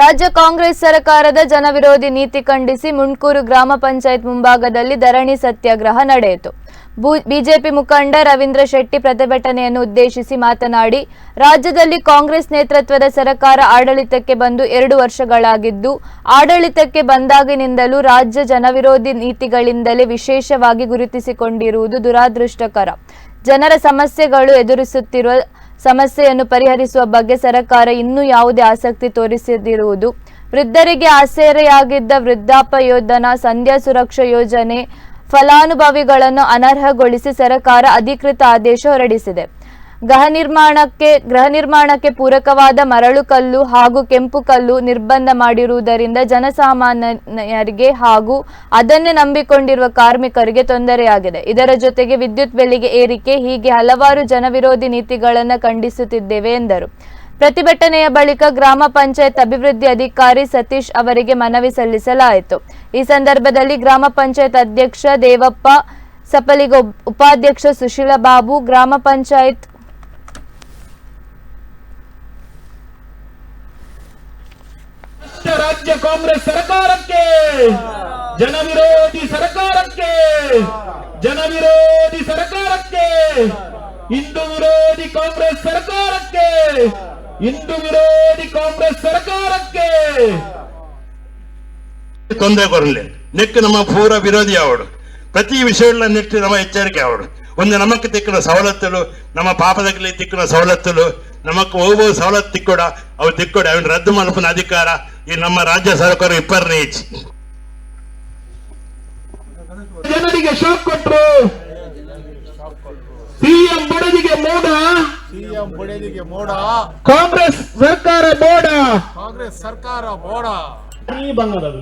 ರಾಜ್ಯ ಕಾಂಗ್ರೆಸ್ ಸರ್ಕಾರದ ಜನವಿರೋಧಿ ನೀತಿ ಖಂಡಿಸಿ ಮುಣ್ಕೂರು ಗ್ರಾಮ ಪಂಚಾಯತ್ ಮುಂಭಾಗದಲ್ಲಿ ಧರಣಿ ಸತ್ಯಾಗ್ರಹ ನಡೆಯಿತು. ಬಿಜೆಪಿ ಮುಖಂಡ ರವೀಂದ್ರ ಶೆಟ್ಟಿ ಪ್ರತಿಭಟನೆಯನ್ನು ಉದ್ದೇಶಿಸಿ ಮಾತನಾಡಿ, ರಾಜ್ಯದಲ್ಲಿ ಕಾಂಗ್ರೆಸ್ ನೇತೃತ್ವದ ಸರ್ಕಾರ ಆಡಳಿತಕ್ಕೆ ಬಂದು ಎರಡು ವರ್ಷಗಳಾಗಿದ್ದು, ಆಡಳಿತಕ್ಕೆ ಬಂದಾಗಿನಿಂದಲೂ ರಾಜ್ಯ ಜನವಿರೋಧಿ ನೀತಿಗಳಿಂದಲೇ ವಿಶೇಷವಾಗಿ ಗುರುತಿಸಿಕೊಂಡಿರುವುದು ದುರಾದೃಷ್ಟಕರ. ಜನರ ಸಮಸ್ಯೆಗಳು ಎದುರಿಸುತ್ತಿರುವ ಸಮಸ್ಯೆಯನ್ನು ಪರಿಹರಿಸುವ ಬಗ್ಗೆ ಸರ್ಕಾರ ಇನ್ನೂ ಯಾವುದೇ ಆಸಕ್ತಿ ತೋರಿಸದಿರುವುದು. ವೃದ್ಧರಿಗೆ ಆಸರೆಯಾಗಿದ್ದ ವೃದ್ಧಾಪಯೋಧನ ಸಂಧ್ಯಾ ಸುರಕ್ಷಾ ಯೋಜನೆ ಫಲಾನುಭವಿಗಳನ್ನು ಅನರ್ಹಗೊಳಿಸಿ ಸರ್ಕಾರ ಅಧಿಕೃತ ಆದೇಶ ಹೊರಡಿಸಿದೆ. ಗೃಹ ನಿರ್ಮಾಣಕ್ಕೆ ಗೃಹ ನಿರ್ಮಾಣಕ್ಕೆ ಪೂರಕವಾದ ಮರಳು ಕಲ್ಲು ಹಾಗೂ ಕೆಂಪು ಕಲ್ಲು ನಿರ್ಬಂಧ ಮಾಡಿರುವುದರಿಂದ ಜನಸಾಮಾನ್ಯರಿಗೆ ಹಾಗೂ ಅದನ್ನು ನಂಬಿಕೊಂಡಿರುವ ಕಾರ್ಮಿಕರಿಗೆ ತೊಂದರೆಯಾಗಿದೆ. ಇದರ ಜೊತೆಗೆ ವಿದ್ಯುತ್ ಬೆಲೆಗೆ ಏರಿಕೆ, ಹೀಗೆ ಹಲವಾರು ಜನವಿರೋಧಿ ನೀತಿಗಳನ್ನು ಖಂಡಿಸುತ್ತಿದ್ದೇವೆ ಎಂದರು. ಪ್ರತಿಭಟನೆಯ ಬಳಿಕ ಗ್ರಾಮ ಪಂಚಾಯತ್ ಅಭಿವೃದ್ಧಿ ಅಧಿಕಾರಿ ಸತೀಶ್ ಅವರಿಗೆ ಮನವಿ ಸಲ್ಲಿಸಲಾಯಿತು. ಈ ಸಂದರ್ಭದಲ್ಲಿ ಗ್ರಾಮ ಪಂಚಾಯತ್ ಅಧ್ಯಕ್ಷ ದೇವಪ್ಪ, ಸಪಲಿಗ ಉಪಾಧ್ಯಕ್ಷ ಸುಶೀಲ ಬಾಬು ಗ್ರಾಮ ಪಂಚಾಯತ್ ರಾಜ್ಯ ಕಾಂಗ್ರೆಸ್ ಸರ್ಕಾರಕ್ಕೆ, ಜನವಿರೋಧಿ ಸರ್ಕಾರಕ್ಕೆ ಜನವಿರೋಧಿ ಸರ್ಕಾರಕ್ಕೆ, ಹಿಂದೂ ವಿರೋಧಿ ಕಾಂಗ್ರೆಸ್ ಸರ್ಕಾರಕ್ಕೆ, ಹಿಂದೂ ವಿರೋಧಿ ಕಾಂಗ್ರೆಸ್ ಸರ್ಕಾರಕ್ಕೆ. ತೊಂದರೆ ಬರಲಿ. ನೆಕ್ ನಮ್ಮ ಪೂರ ವಿರೋಧಿ ಅವಳು ಪ್ರತಿ ವಿಷಯಗಳ ನೆಟ್ಟು ನಮ್ಮ ಎಚ್ಚರಿಕೆ ಅವಳು ಒಂದು ನಮಕ್ಕೆ ತಿಕ್ಕಿನ ಸವಲತ್ತುಲು, ನಮ್ಮ ಪಾಪದಲ್ಲಿ ತಿಕ್ಕಿನ ಸವಲತ್ತುಲು, ನಮಕ್ ಹೋಗುವ ಸವಲತ್ತು ತಿಕ್ಕೋಡ ಅವು ತಿಕ್ಕೋಡ ಅವನ್ ರದ್ದು ಮಲ್ಪನ ಅಧಿಕಾರ. ಈ ನಮ್ಮ ರಾಜ್ಯ ಸರ್ಕಾರ ಇಪ್ಪರನೇ ಇಚ್ಚಿ ಜನರಿಗೆ ಶಾಕ್ ಕೊಟ್ರು. ಸಿಎಂ ಬಡದಿಗೆ ಮೋಡ. ಸಿಎಂ ಬಡದಿಗೆ ಮೋಡ. ಕಾಂಗ್ರೆಸ್ ಸರ್ಕಾರ ಮೋಡ. ಕಾಂಗ್ರೆಸ್ ಸರ್ಕಾರ ಮೋಡ. ಈ ಬಂಗದದು